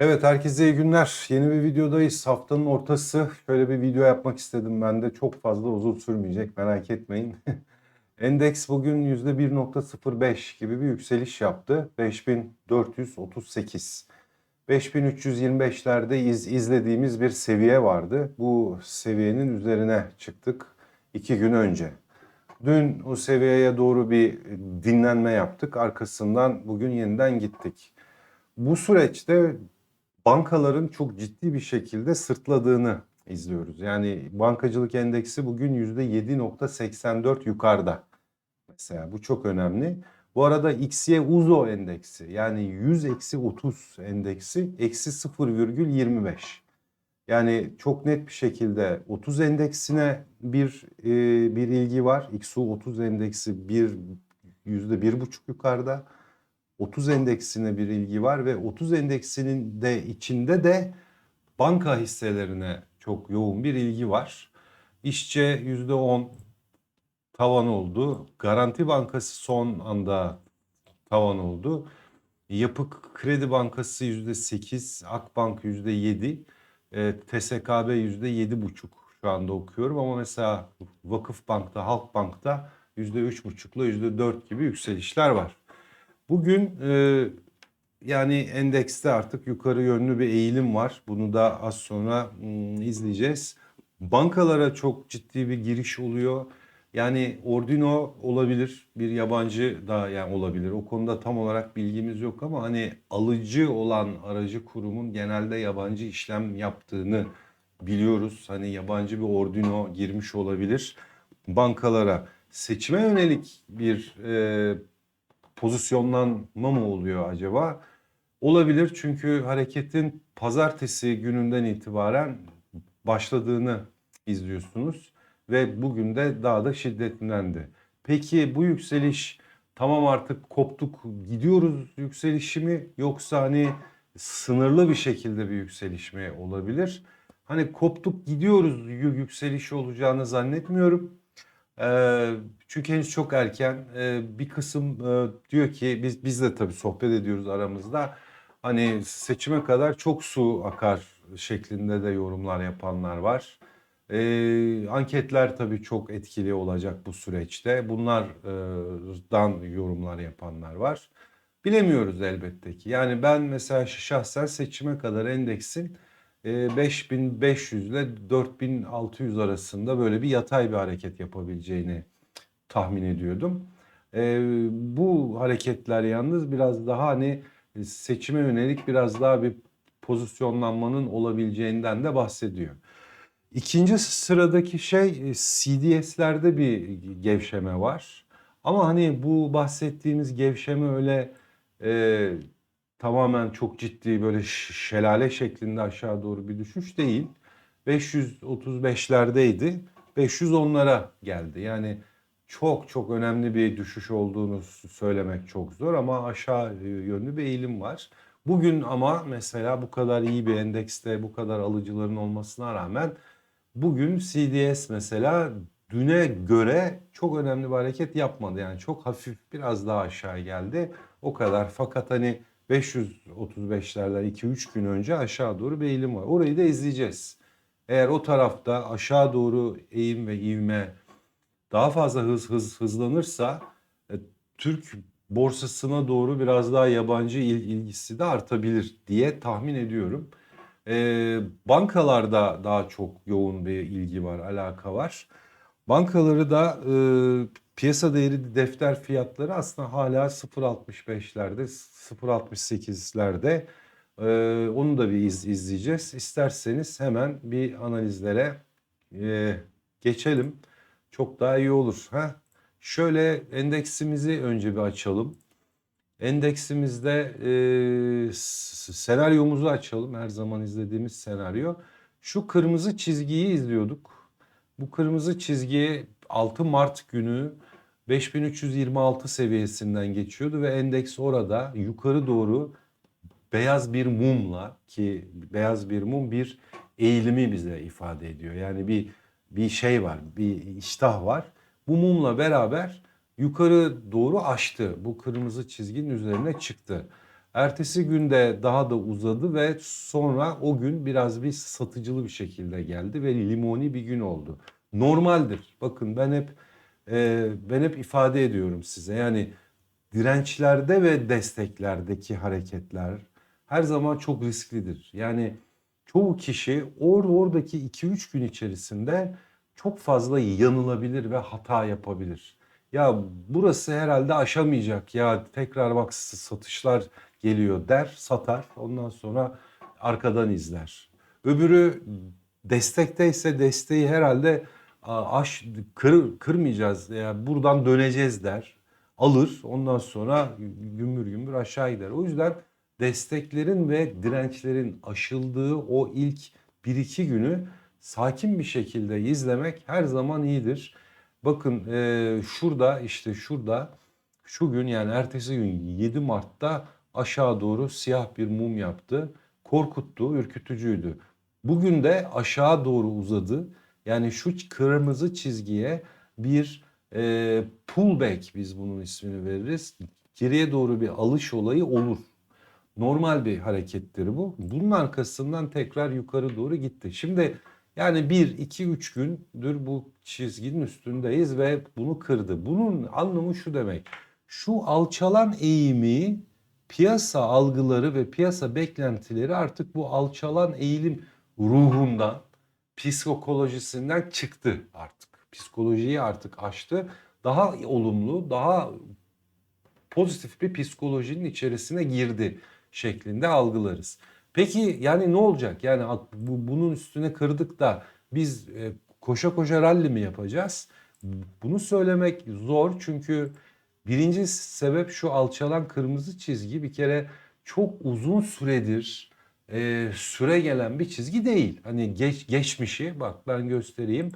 Evet, herkese iyi günler. Yeni bir videodayız. Haftanın ortası. Şöyle bir video yapmak istedim ben de. Çok fazla uzun sürmeyecek, merak etmeyin. Endeks bugün %1.05 gibi bir yükseliş yaptı. 5438. 5325'lerde iz, izlediğimiz bir seviye vardı. Bu seviyenin üzerine çıktık iki gün önce. Dün o seviyeye doğru bir dinlenme yaptık. Arkasından bugün yeniden gittik. Bu süreçte bankaların çok ciddi bir şekilde sırtladığını izliyoruz. Yani bankacılık endeksi bugün %7.84 yukarıda. Mesela bu çok önemli. Bu arada XY Uzo endeksi yani 100 eksi 30 endeksi eksi 0,25. Yani çok net bir şekilde 30 endeksine bir e, bir ilgi var. XU 30 endeksi bir yüzde bir buçuk yukarıda. 30 endeksine bir ilgi var ve 30 endeksinin de içinde de banka hisselerine çok yoğun bir ilgi var. İşçe %10 tavan oldu. Garanti Bankası son anda tavan oldu. Yapı Kredi Bankası %8, Akbank %7, e, TSKB %7,5 şu anda okuyorum ama mesela Vakıf Bank'ta, Halk Bank'ta %3,5'la %4 gibi yükselişler var. Bugün e, yani endekste artık yukarı yönlü bir eğilim var. Bunu da az sonra hmm, izleyeceğiz. Bankalara çok ciddi bir giriş oluyor. Yani Ordino olabilir, bir yabancı da yani olabilir. O konuda tam olarak bilgimiz yok ama hani alıcı olan aracı kurumun genelde yabancı işlem yaptığını biliyoruz. Hani yabancı bir Ordino girmiş olabilir bankalara. Seçime yönelik bir e, pozisyonlanma mı oluyor acaba? Olabilir çünkü hareketin pazartesi gününden itibaren başladığını izliyorsunuz ve bugün de daha da şiddetlendi. Peki bu yükseliş tamam artık koptuk gidiyoruz yükselişi mi yoksa hani sınırlı bir şekilde bir yükseliş mi olabilir? Hani koptuk gidiyoruz yü- yükselişi olacağını zannetmiyorum. Çünkü henüz çok erken. Bir kısım diyor ki biz biz de tabii sohbet ediyoruz aramızda. Hani seçime kadar çok su akar şeklinde de yorumlar yapanlar var. Anketler tabii çok etkili olacak bu süreçte. Bunlardan yorumlar yapanlar var. Bilemiyoruz elbette ki. Yani ben mesela şahsen seçime kadar endeksin 5500 ile 4600 arasında böyle bir yatay bir hareket yapabileceğini tahmin ediyordum. E, bu hareketler yalnız biraz daha hani seçime yönelik biraz daha bir pozisyonlanmanın olabileceğinden de bahsediyor. İkinci sıradaki şey e, CDS'lerde bir gevşeme var. Ama hani bu bahsettiğimiz gevşeme öyle e, tamamen çok ciddi böyle şelale şeklinde aşağı doğru bir düşüş değil. 535'lerdeydi. 510'lara geldi. Yani çok çok önemli bir düşüş olduğunu söylemek çok zor ama aşağı yönlü bir eğilim var. Bugün ama mesela bu kadar iyi bir endekste bu kadar alıcıların olmasına rağmen bugün CDS mesela düne göre çok önemli bir hareket yapmadı. Yani çok hafif biraz daha aşağı geldi. O kadar. Fakat hani 535'lerden 2-3 gün önce aşağı doğru bir eğilim var. Orayı da izleyeceğiz. Eğer o tarafta aşağı doğru eğim ve ivme daha fazla hız hız hızlanırsa e, Türk borsasına doğru biraz daha yabancı il- ilgisi de artabilir diye tahmin ediyorum. E, bankalarda daha çok yoğun bir ilgi var, alaka var. Bankaları da e, piyasa değeri defter fiyatları aslında hala 0.65'lerde, 0.68'lerde. E, onu da bir iz, izleyeceğiz. İsterseniz hemen bir analizlere e, geçelim. Çok daha iyi olur. Ha? Şöyle endeksimizi önce bir açalım. Endeksimizde e, senaryomuzu açalım. Her zaman izlediğimiz senaryo. Şu kırmızı çizgiyi izliyorduk. Bu kırmızı çizgi 6 Mart günü 5326 seviyesinden geçiyordu ve endeks orada yukarı doğru beyaz bir mumla ki beyaz bir mum bir eğilimi bize ifade ediyor. Yani bir bir şey var, bir iştah var. Bu mumla beraber yukarı doğru açtı. Bu kırmızı çizginin üzerine çıktı. Ertesi günde daha da uzadı ve sonra o gün biraz bir satıcılı bir şekilde geldi ve limoni bir gün oldu. Normaldir. Bakın ben hep e, ben hep ifade ediyorum size. Yani dirençlerde ve desteklerdeki hareketler her zaman çok risklidir. Yani çoğu kişi or oradaki 2-3 gün içerisinde çok fazla yanılabilir ve hata yapabilir. Ya burası herhalde aşamayacak ya tekrar bak satışlar geliyor der satar ondan sonra arkadan izler. Öbürü destekteyse desteği herhalde aş kır, kırmayacağız ya buradan döneceğiz der. Alır ondan sonra gümbür gümbür aşağı gider. O yüzden desteklerin ve dirençlerin aşıldığı o ilk 1-2 günü sakin bir şekilde izlemek her zaman iyidir. Bakın e, şurada işte şurada şu gün yani ertesi gün 7 Mart'ta aşağı doğru siyah bir mum yaptı. Korkuttu, ürkütücüydü. Bugün de aşağı doğru uzadı. Yani şu kırmızı çizgiye bir e, pullback biz bunun ismini veririz. Geriye doğru bir alış olayı olur. Normal bir harekettir bu. Bunun arkasından tekrar yukarı doğru gitti. Şimdi yani 1, 2, 3 gündür bu çizginin üstündeyiz ve bunu kırdı. Bunun anlamı şu demek. Şu alçalan eğimi piyasa algıları ve piyasa beklentileri artık bu alçalan eğilim ruhundan, psikolojisinden çıktı artık. Psikolojiyi artık aştı. Daha olumlu, daha pozitif bir psikolojinin içerisine girdi şeklinde algılarız. Peki yani ne olacak? Yani bu, bunun üstüne kırdık da biz e, koşa koşa ralli mi yapacağız? Bunu söylemek zor çünkü birinci sebep şu alçalan kırmızı çizgi bir kere çok uzun süredir e, süre gelen bir çizgi değil. Hani geç, geçmişi bak ben göstereyim.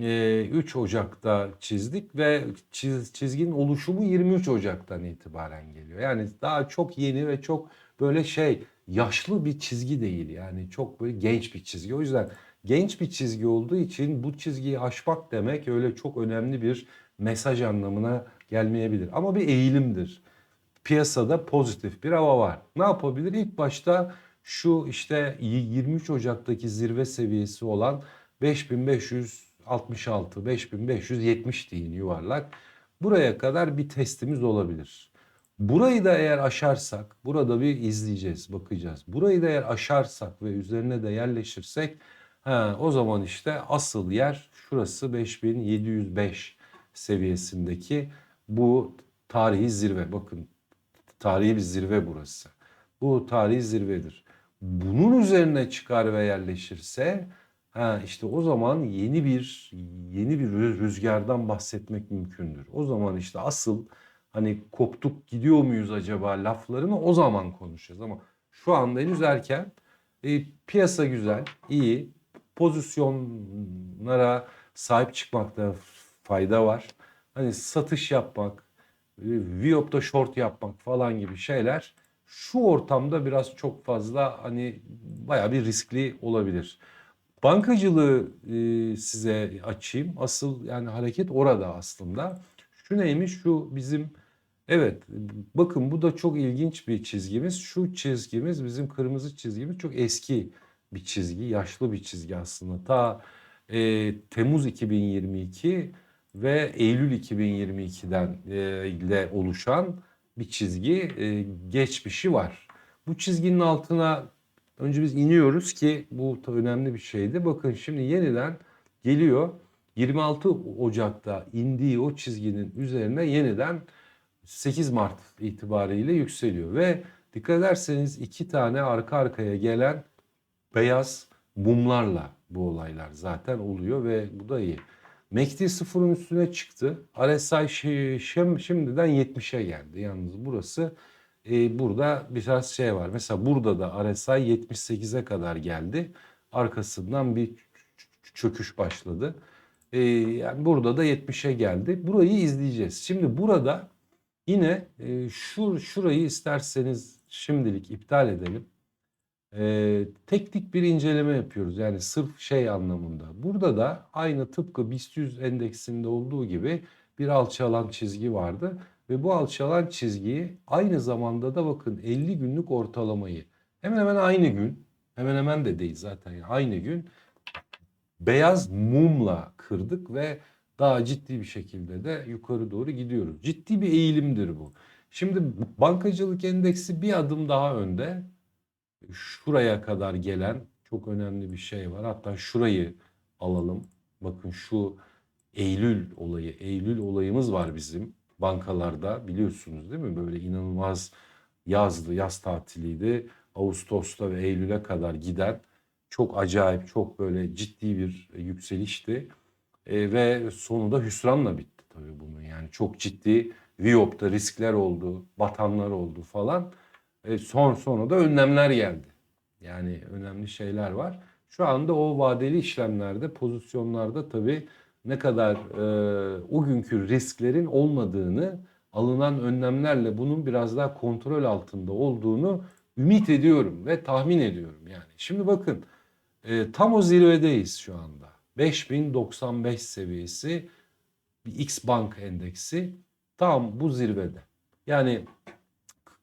E, 3 Ocak'ta çizdik ve çiz, çizginin oluşumu 23 Ocak'tan itibaren geliyor. Yani daha çok yeni ve çok böyle şey yaşlı bir çizgi değil yani çok böyle genç bir çizgi. O yüzden genç bir çizgi olduğu için bu çizgiyi aşmak demek öyle çok önemli bir mesaj anlamına gelmeyebilir. Ama bir eğilimdir. Piyasada pozitif bir hava var. Ne yapabilir? İlk başta şu işte 23 Ocak'taki zirve seviyesi olan 5566, 5570 deyin yuvarlak. Buraya kadar bir testimiz olabilir. Burayı da eğer aşarsak, burada bir izleyeceğiz, bakacağız. Burayı da eğer aşarsak ve üzerine de yerleşirsek, ha, o zaman işte asıl yer şurası 5705 seviyesindeki bu tarihi zirve. Bakın tarihi bir zirve burası. Bu tarihi zirvedir. Bunun üzerine çıkar ve yerleşirse ha işte o zaman yeni bir yeni bir rüzgardan bahsetmek mümkündür. O zaman işte asıl hani koptuk gidiyor muyuz acaba laflarını o zaman konuşacağız ama şu anda henüz erken. E, piyasa güzel, iyi. Pozisyonlara sahip çıkmakta fayda var. Hani satış yapmak, e, Viop'ta short yapmak falan gibi şeyler şu ortamda biraz çok fazla hani baya bir riskli olabilir. Bankacılığı e, size açayım. Asıl yani hareket orada aslında. Şu neymiş? Şu bizim Evet, bakın bu da çok ilginç bir çizgimiz. Şu çizgimiz bizim kırmızı çizgimiz çok eski bir çizgi, yaşlı bir çizgi aslında. Ta e, Temmuz 2022 ve Eylül 2022'den e, ile oluşan bir çizgi e, geçmişi var. Bu çizginin altına önce biz iniyoruz ki bu önemli bir şeydi. Bakın şimdi yeniden geliyor. 26 Ocak'ta indiği o çizginin üzerine yeniden 8 Mart itibariyle yükseliyor ve dikkat ederseniz iki tane arka arkaya gelen beyaz mumlarla bu olaylar zaten oluyor ve bu da iyi. MACD sıfırın üstüne çıktı. RSI şimdiden 70'e geldi. Yalnız burası e, burada biraz şey var. Mesela burada da RSI 78'e kadar geldi. Arkasından bir çöküş başladı. E, yani burada da 70'e geldi. Burayı izleyeceğiz. Şimdi burada Yine e, şu şurayı isterseniz şimdilik iptal edelim. E, teknik bir inceleme yapıyoruz. Yani sırf şey anlamında. Burada da aynı tıpkı BIST 100 endeksinde olduğu gibi bir alçalan çizgi vardı. Ve bu alçalan çizgiyi aynı zamanda da bakın 50 günlük ortalamayı hemen hemen aynı gün hemen hemen de değil zaten yani aynı gün beyaz mumla kırdık ve daha ciddi bir şekilde de yukarı doğru gidiyoruz. Ciddi bir eğilimdir bu. Şimdi bankacılık endeksi bir adım daha önde. Şuraya kadar gelen çok önemli bir şey var. Hatta şurayı alalım. Bakın şu Eylül olayı, Eylül olayımız var bizim bankalarda biliyorsunuz değil mi? Böyle inanılmaz yazdı, yaz tatiliydi. Ağustos'ta ve Eylül'e kadar giden çok acayip, çok böyle ciddi bir yükselişti. E, ve sonunda hüsranla bitti tabii bunun. Yani çok ciddi Viyop'ta riskler oldu, batanlar oldu falan. E, son sonra da önlemler geldi. Yani önemli şeyler var. Şu anda o vadeli işlemlerde, pozisyonlarda tabii ne kadar e, o günkü risklerin olmadığını, alınan önlemlerle bunun biraz daha kontrol altında olduğunu ümit ediyorum ve tahmin ediyorum yani. Şimdi bakın e, tam o zirvedeyiz şu anda. 5095 seviyesi bir X Bank endeksi tam bu zirvede. Yani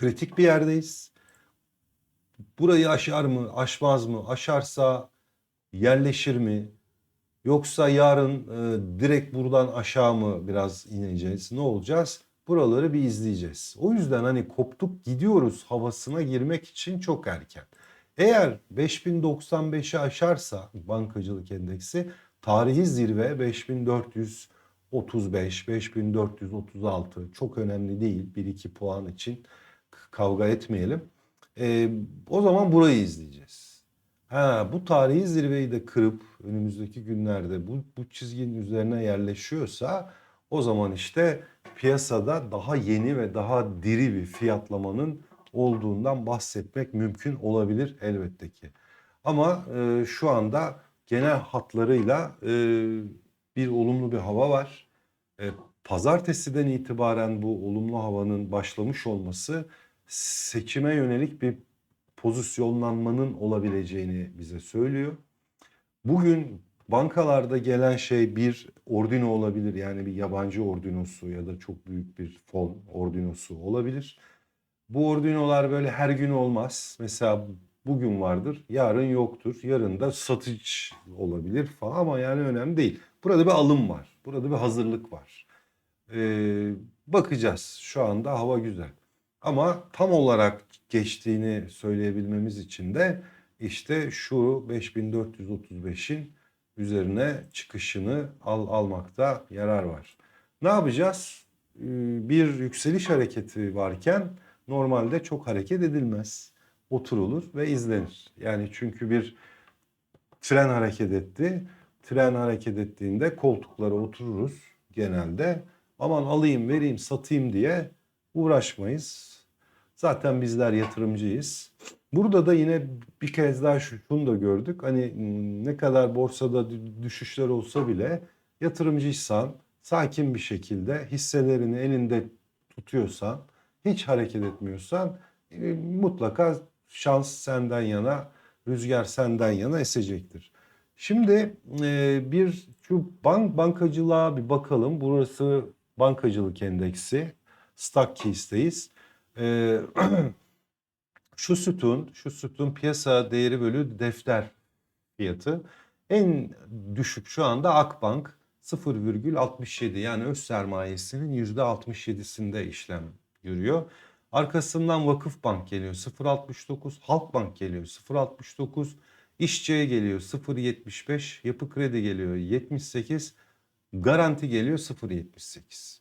kritik bir yerdeyiz. Burayı aşar mı, aşmaz mı? Aşarsa yerleşir mi? Yoksa yarın e, direkt buradan aşağı mı biraz ineceğiz? Ne olacağız? Buraları bir izleyeceğiz. O yüzden hani koptuk gidiyoruz havasına girmek için çok erken. Eğer 5095'i aşarsa bankacılık endeksi tarihi zirve 5435, 5436 çok önemli değil. 1-2 puan için kavga etmeyelim. Ee, o zaman burayı izleyeceğiz. Ha, bu tarihi zirveyi de kırıp önümüzdeki günlerde bu, bu çizginin üzerine yerleşiyorsa o zaman işte piyasada daha yeni ve daha diri bir fiyatlamanın olduğundan bahsetmek mümkün olabilir elbette ki. Ama e, şu anda genel hatlarıyla e, bir olumlu bir hava var. E, pazartesiden itibaren bu olumlu havanın başlamış olması seçime yönelik bir pozisyonlanmanın olabileceğini bize söylüyor. Bugün bankalarda gelen şey bir ordino olabilir. Yani bir yabancı ordinosu ya da çok büyük bir fon ordinosu olabilir. Bu ordinolar böyle her gün olmaz. Mesela bugün vardır, yarın yoktur. Yarın da satış olabilir falan ama yani önemli değil. Burada bir alım var. Burada bir hazırlık var. Ee, bakacağız. Şu anda hava güzel. Ama tam olarak geçtiğini söyleyebilmemiz için de işte şu 5435'in üzerine çıkışını al, almakta yarar var. Ne yapacağız? Ee, Bir yükseliş hareketi varken normalde çok hareket edilmez. Oturulur ve izlenir. Yani çünkü bir tren hareket etti. Tren hareket ettiğinde koltuklara otururuz genelde. Aman alayım, vereyim, satayım diye uğraşmayız. Zaten bizler yatırımcıyız. Burada da yine bir kez daha şu- şunu da gördük. Hani m, ne kadar borsada dü- düşüşler olsa bile yatırımcıysan sakin bir şekilde hisselerini elinde tutuyorsan, hiç hareket etmiyorsan e, mutlaka şans senden yana, rüzgar senden yana esecektir. Şimdi e, bir şu bank bankacılığa bir bakalım. Burası bankacılık endeksi. Stockcase'deyiz. E, şu sütun, şu sütun piyasa değeri bölü defter fiyatı. En düşük şu anda Akbank 0,67 yani öz sermayesinin %67'sinde işlem görüyor. Arkasından Vakıfbank geliyor 0.69, Halkbank geliyor 0.69, İşçiye geliyor 0.75, Yapı Kredi geliyor 78, Garanti geliyor 0.78.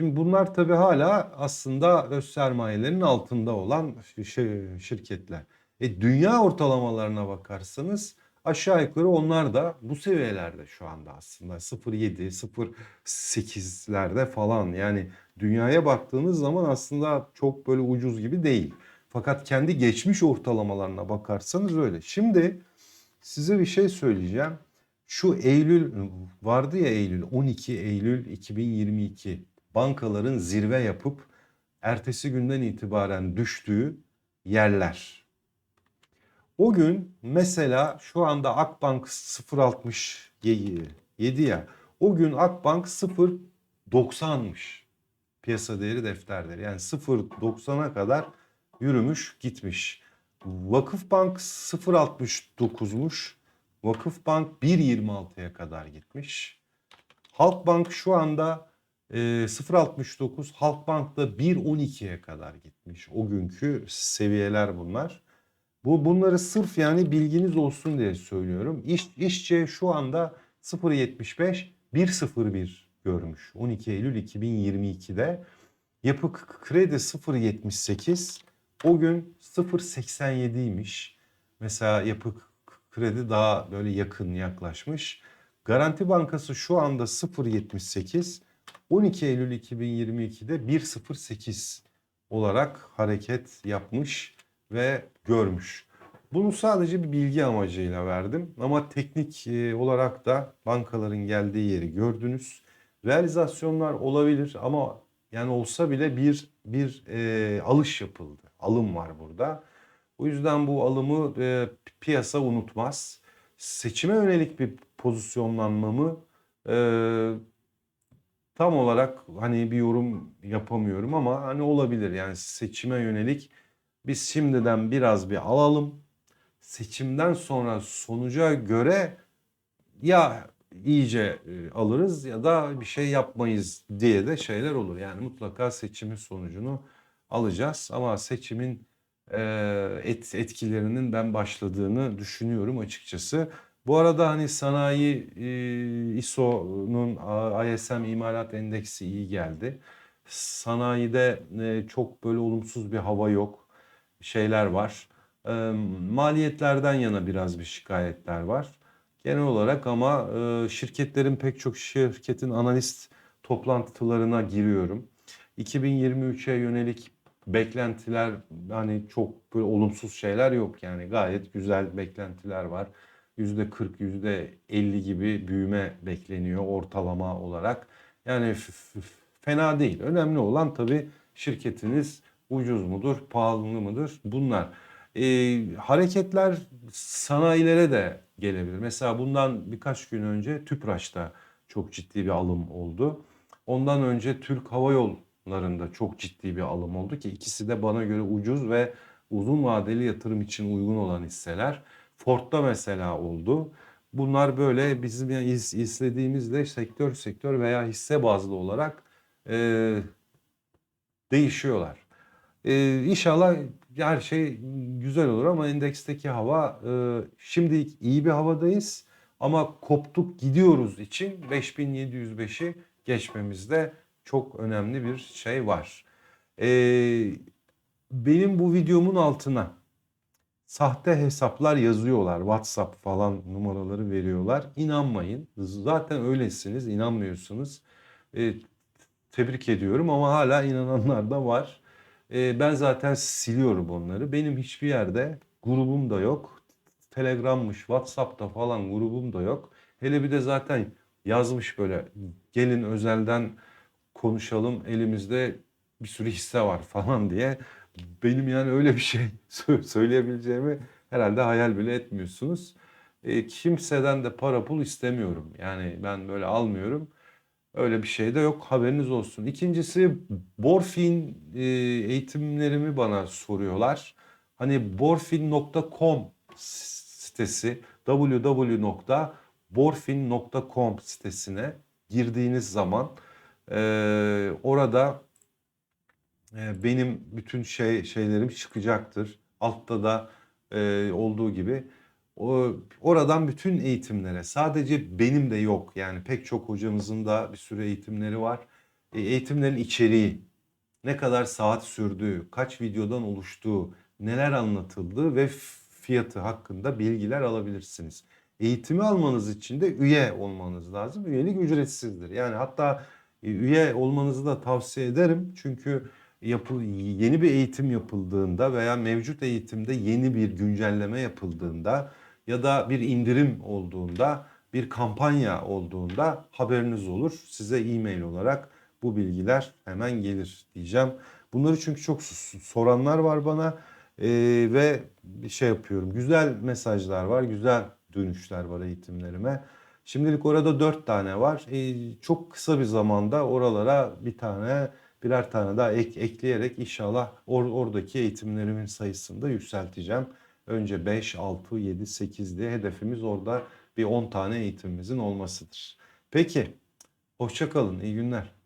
Şimdi bunlar tabii hala aslında öz sermayelerin altında olan şi- şirketler. E, dünya ortalamalarına bakarsanız aşağı yukarı onlar da bu seviyelerde şu anda aslında 0.7, 0.8'lerde falan. Yani dünyaya baktığınız zaman aslında çok böyle ucuz gibi değil. Fakat kendi geçmiş ortalamalarına bakarsanız öyle. Şimdi size bir şey söyleyeceğim. Şu Eylül vardı ya Eylül 12 Eylül 2022 bankaların zirve yapıp ertesi günden itibaren düştüğü yerler. O gün mesela şu anda Akbank 0.67 ya. O gün Akbank 0.90'mış. piyasa değeri defter değeri. Yani 0.90'a kadar yürümüş gitmiş. Vakıfbank 0.69'muş. Vakıfbank 1.26'ya kadar gitmiş. Halkbank şu anda 0.69, Halkbank da 1.12'ye kadar gitmiş. O günkü seviyeler bunlar. Bu bunları sırf yani bilginiz olsun diye söylüyorum. İş, işçe şu anda 0.75 1.01 görmüş. 12 Eylül 2022'de yapı kredi 0.78 o gün 0.87'ymiş. Mesela yapı kredi daha böyle yakın yaklaşmış. Garanti Bankası şu anda 0.78 12 Eylül 2022'de 1.08 olarak hareket yapmış ve görmüş. Bunu sadece bir bilgi amacıyla verdim ama teknik e, olarak da bankaların geldiği yeri gördünüz. Realizasyonlar olabilir ama yani olsa bile bir bir e, alış yapıldı. Alım var burada. O yüzden bu alımı e, piyasa unutmaz. Seçime yönelik bir pozisyonlanmamı e, tam olarak hani bir yorum yapamıyorum ama hani olabilir. Yani seçime yönelik biz şimdiden biraz bir alalım. Seçimden sonra sonuca göre ya iyice e, alırız ya da bir şey yapmayız diye de şeyler olur. Yani mutlaka seçimin sonucunu alacağız ama seçimin e, et, etkilerinin ben başladığını düşünüyorum açıkçası. Bu arada hani sanayi e, ISO'nun ISM imalat endeksi iyi geldi. Sanayide e, çok böyle olumsuz bir hava yok. Şeyler var. E, maliyetlerden yana biraz bir şikayetler var. Genel olarak ama şirketlerin pek çok şirketin analist toplantılarına giriyorum. 2023'e yönelik beklentiler hani çok böyle olumsuz şeyler yok yani gayet güzel beklentiler var. %40, %50 gibi büyüme bekleniyor ortalama olarak. Yani fena değil. Önemli olan tabii şirketiniz ucuz mudur, pahalı mıdır bunlar. Ee, hareketler sanayilere de gelebilir. Mesela bundan birkaç gün önce TÜPRAŞ'ta çok ciddi bir alım oldu. Ondan önce Türk Hava Yolları'nda çok ciddi bir alım oldu ki ikisi de bana göre ucuz ve uzun vadeli yatırım için uygun olan hisseler. Ford'da mesela oldu. Bunlar böyle bizim yani iz- izlediğimizde sektör sektör veya hisse bazlı olarak e, değişiyorlar. E, inşallah her şey güzel olur ama endeksteki hava e, şimdi iyi bir havadayız ama koptuk gidiyoruz için 5705'i geçmemizde çok önemli bir şey var. E, benim bu videomun altına sahte hesaplar yazıyorlar. WhatsApp falan numaraları veriyorlar. İnanmayın. Zaten öylesiniz, inanmıyorsunuz. E, tebrik ediyorum ama hala inananlar da var. E, ben zaten siliyorum onları. Benim hiçbir yerde grubum da yok. Telegram'mış, WhatsApp'ta falan grubum da yok. Hele bir de zaten yazmış böyle gelin özelden konuşalım elimizde bir sürü hisse var falan diye. Benim yani öyle bir şey sö- söyleyebileceğimi herhalde hayal bile etmiyorsunuz. E, kimseden de para pul istemiyorum. Yani ben böyle almıyorum. Öyle bir şey de yok haberiniz olsun. İkincisi Borfin e, eğitimlerimi bana soruyorlar. Hani borfin.com sitesi www.borfin.com sitesine girdiğiniz zaman e, orada benim bütün şey şeylerim çıkacaktır. Altta da e, olduğu gibi o oradan bütün eğitimlere sadece benim de yok. Yani pek çok hocamızın da bir sürü eğitimleri var. E, eğitimlerin içeriği, ne kadar saat sürdüğü, kaç videodan oluştuğu, neler anlatıldığı ve fiyatı hakkında bilgiler alabilirsiniz. Eğitimi almanız için de üye olmanız lazım. Üyelik ücretsizdir. Yani hatta e, üye olmanızı da tavsiye ederim. Çünkü yapı, yeni bir eğitim yapıldığında veya mevcut eğitimde yeni bir güncelleme yapıldığında ya da bir indirim olduğunda, bir kampanya olduğunda haberiniz olur. Size e-mail olarak bu bilgiler hemen gelir diyeceğim. Bunları çünkü çok soranlar var bana Ee, ve şey yapıyorum. Güzel mesajlar var, güzel dönüşler var eğitimlerime. Şimdilik orada dört tane var. Ee, çok kısa bir zamanda oralara bir tane birer tane daha ek, ekleyerek inşallah or, oradaki eğitimlerimin sayısını da yükselteceğim. Önce 5, 6, 7, 8 diye hedefimiz orada bir 10 tane eğitimimizin olmasıdır. Peki, hoşça kalın, iyi günler.